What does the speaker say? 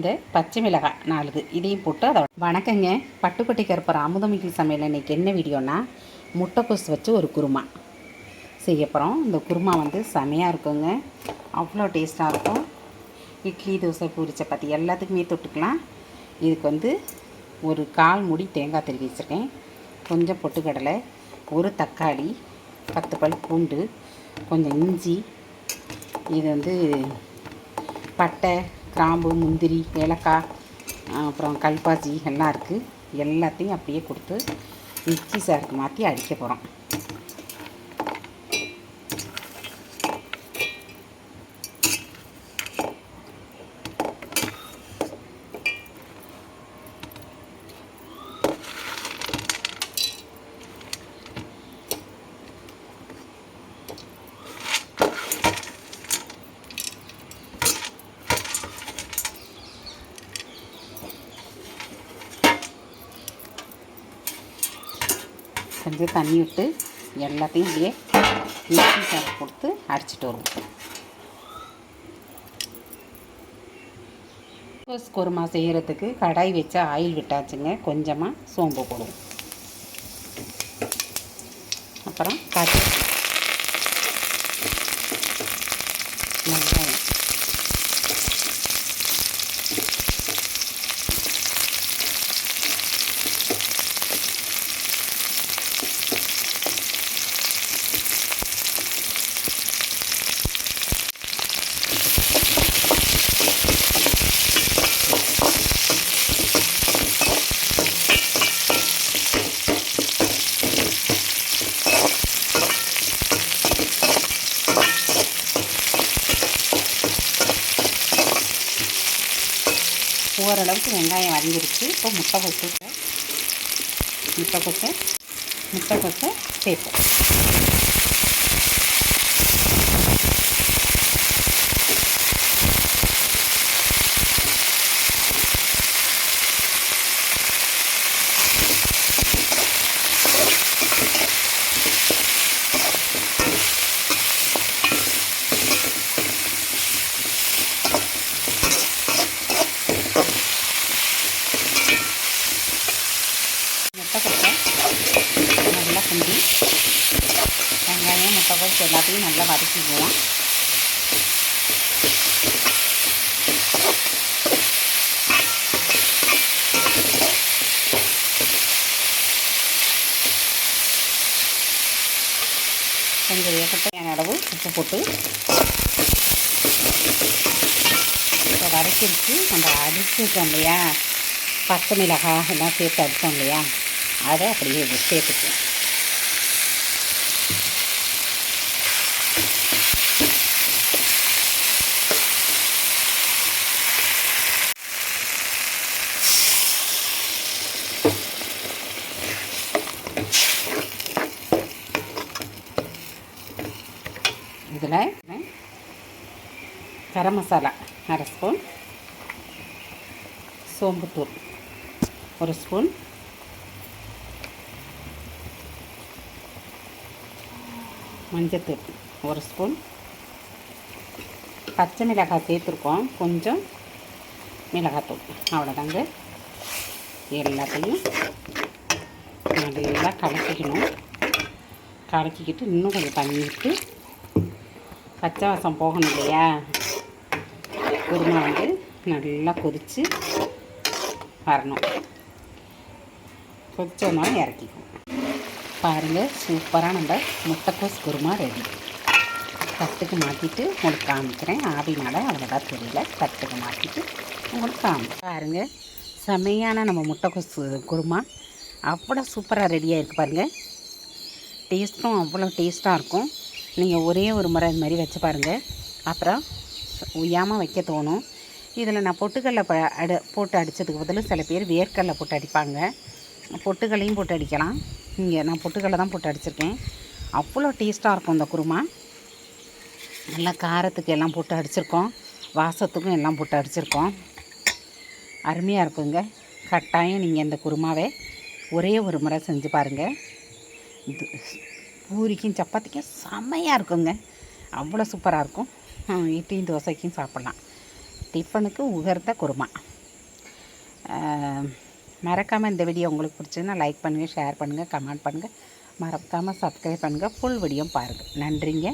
இந்த பச்சை மிளகாய் நாலுது இதையும் போட்டு அதை வணக்கங்க. பட்டுக்கொட்டை கருப்பர் அமுதமிக்கி சமையல் இன்றைக்கி என்ன வீடியோனா முட்டைக்கோஸ் வச்சு ஒரு குருமா செய்ய போகிறோம் இந்த குருமா வந்து செமையாக இருக்குங்க. அவ்வளோ டேஸ்ட்டாக இருக்கும். இட்லி தோசை பூரி சப்பாத்தி எல்லாத்துக்குமே தொட்டுக்கலாம். இதுக்கு வந்து ஒரு கால் மூடி தேங்காய் திருவி வச்சுருக்கேன். கொஞ்சம் பொட்டுக்கடலை ஒரு தக்காளி பத்து பல் பூண்டு கொஞ்சம் இஞ்சி இது வந்து பட்டை கிராம்பு முந்திரி ஏலக்காய் அப்புறம் கல்பாச்சி எல்லாம் இருக்குது எல்லாத்தையும் அப்படியே கொடுத்து மிக்சி சாருக்கு மாற்றி அடிக்க போகிறோம் கொஞ்சம் தண்ணி விட்டு எல்லாத்தையும் இப்படியே மிக்சி சார் கொடுத்து அடிச்சிட்டு வருவோம். கோஸ் குருமா செய்கிறதுக்கு கடாய் வச்சு ஆயில் விட்டாச்சுங்க. கொஞ்சமாக சோம்பு போடுவோம். அப்புறம் காய்ச்சி ஓரளவுக்கு வெங்காயம் வதங்கிடுச்சு. இப்போ முட்டை கொசு முட்டை கொட்டை முட்டை கொசை சேர்ப்போம் முட்டைக்கோஸை நல்லா குண்டி வெங்காயம் முட்டைக்கோஸ் எல்லாத்தையும் நல்லா வதக்கிக்குவோம் கொஞ்சம் வேகட்டையான அளவு உப்பு போட்டு இப்போ வதக்கிடுச்சு நம்ம அடிச்சுட்டோம் இல்லையா? பச்சை மிளகாய் எல்லாம் சேர்த்து அடித்தோம் இல்லையா? அதை அப்படியே சேர்த்துக்குவோம் இதில் கரம் மசாலா அரை ஸ்பூன் சோம்புத்தூள் ஒரு ஸ்பூன் மஞ்சத்தூள் ஒரு ஸ்பூன். பச்சை மிளகாய் சேர்த்துருக்கோம். கொஞ்சம் மிளகாத்தூள் அவ்வளோதாங்க. எல்லாத்தையும் நல்லா கலக்கிக்கணும். கலக்கிக்கிட்டு இன்னும் கொஞ்சம் தண்ணி விட்டு பச்சை வாசம் போகணும் இல்லையா? குருமா வந்து நல்லா கொதித்து வரணும். கொதிச்சோன்னா இறக்கிக்கும் பாருங்கள் சூப்பராக நம்ம முட்டைக்கோஸ் குருமா ரெடி தட்டுக்கு மாற்றிட்டு உங்களுக்கு காமிக்கிறேன். ஆவினால அவ்வளோதான் தெரியல. தட்டுக்கு மாற்றிட்டு உங்களுக்கு காமி பாருங்கள் செமையான நம்ம முட்டைக்கோஸ் குருமா. அவ்வளோ சூப்பராக ரெடியாக இருக்குது பாருங்கள் டேஸ்ட்டும் அவ்வளோ டேஸ்ட்டாக இருக்கும். நீங்கள் ஒரே ஒரு முறை இது மாதிரி வச்சு பாருங்கள் அப்புறம் உய்யாமல் வைக்க தோணும். இதில் நான் பொட்டுக்கடலை ப அடு போட்டு அடித்ததுக்கு பதில் சில பேர் வேர்க்கடலை போட்டு அடிப்பாங்க. பொட்டுக்கல்லையும் போட்டு அடிக்கலாம். இங்கே நான் பொட்டுக்கடலை தான் போட்டு அடிச்சிருக்கேன். அவ்வளோ டேஸ்ட்டாக இருக்கும் இந்த குருமா. நல்லா காரத்துக்கு எல்லாம் போட்டு அடிச்சிருக்கோம். வாசத்துக்கும் எல்லாம் போட்டு அடிச்சிருக்கோம். அருமையாக இருக்குங்க. கட்டாயம் நீங்கள் இந்த குருமாவை ஒரே ஒரு முறை செஞ்சு பாருங்கள் இது பூரிக்கும் சப்பாத்திக்கும் செம்மையாக இருக்குங்க. அவ்வளோ சூப்பராக இருக்கும். இட்லியும் தோசைக்கும் சாப்பிட்லாம். டிஃபனுக்கு உகர்த்த குருமா. மறக்காமல் இந்த வீடியோ உங்களுக்கு பிடிச்சதுன்னா லைக் பண்ணுங்கள் ஷேர் பண்ணுங்கள் கமெண்ட் பண்ணுங்கள் மறக்காமல் சப்ஸ்கிரைப் பண்ணுங்கள் ஃபுல் வீடியோ பாருங்கள் நன்றிங்க.